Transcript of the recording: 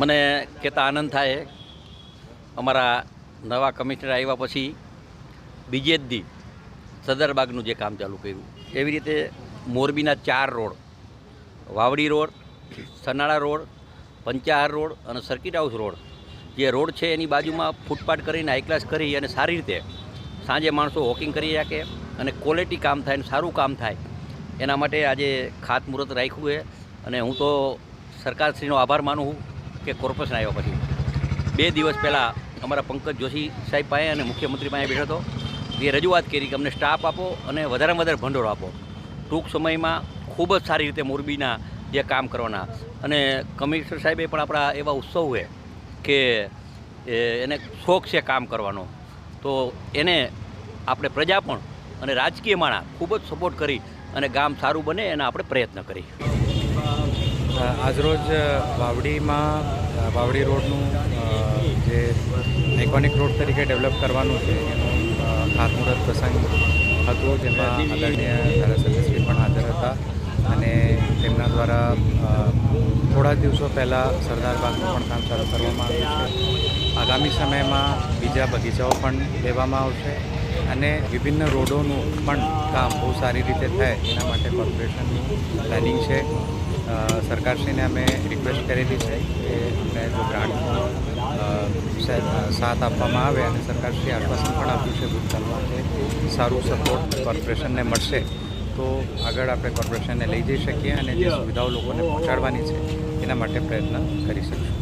મને કહેતા આનંદ થાય અમારા નવા કમિશનર આવ્યા પછી બીજે જ દી સદરબાગનું જે કામ ચાલુ કર્યું, એવી રીતે મોરબીના ચાર road, Vavdi road, Sanala road Panchahar road અને સર્કિટ હાઉસ રોડ, જે રોડ છે એની બાજુમાં ફૂટપાથ કરીને હાઈ કરી અને સારી રીતે સાંજે માણસો વોકિંગ કરી શકે અને ક્વોલિટી કામ થાય અને સારું કામ થાય, એના માટે આજે ખાતમુહૂર્ત રાખ્યું છે. અને હું તો સરકારશ્રીનો આભાર માનું છું. કે કોર્પોરેશન આવ્યા પછી. બે દિવસ પહેલાં અમારા પંકજ જોશી સાહેબ પાસે અને મુખ્યમંત્રી પાસે બેઠો હતો. એ રજૂઆત કરી કે અમને સ્ટાફ આપો અને વધારેમાં વધારે ભંડોળ આપો. ટૂંક સમયમાં ખૂબ જ સારી રીતે મોરબીના જે કામ કરવાના. અને કમિશનર સાહેબે પણ આપણા એવા ઉત્સવ છે કે એને શોખ છે કામ કરવાનો. તો એને આપણે પ્રજા પણ અને રાજકીય માણા ખૂબ જ સપોર્ટ કરી અને ગામ સારું બને એના આપણે પ્રયત્ન કરીએ. આજરોજ વાવડીમાં વાવડી રોડનું જે આઇકોનિક રોડ તરીકે ડેવલપ કરવાનું છે, એનું ખાતમુહૂર્ત પ્રસંગ હતો, જેમાં આદરણીય ધારાસભ્યશ્રી પણ હાજર હતા અને તેમના દ્વારા થોડા દિવસો પહેલાં સરદાર બાગનું પણ કામ ચાલુ કરવામાં આવ્યું છે. આગામી સમયમાં બીજા બગીચાઓ પણ લેવામાં આવશે. અને વિભિન્ન રોડોનું પણ કામ બહુ સારી રીતે થાય એના માટે કોર્પોરેશનનું પ્લાનિંગ છે. સરકારશ્રીને અમે રિક્વેસ્ટ કરેલી છે કે અમને જો ગ્રાન્ટનો સાથ આપવામાં આવે અને સરકારશ્રી આશ્વાસન પણ આપ્યું છે ભૂતકાળમાં કે સારું સપોર્ટ કોર્પોરેશનને મળશે, તો આગળ આપણે કોર્પોરેશનને લઈ જઈ શકીએ અને જે સુવિધાઓ લોકોને પહોંચાડવાની છે, એના માટે પ્રયત્ન કરી શકીશું.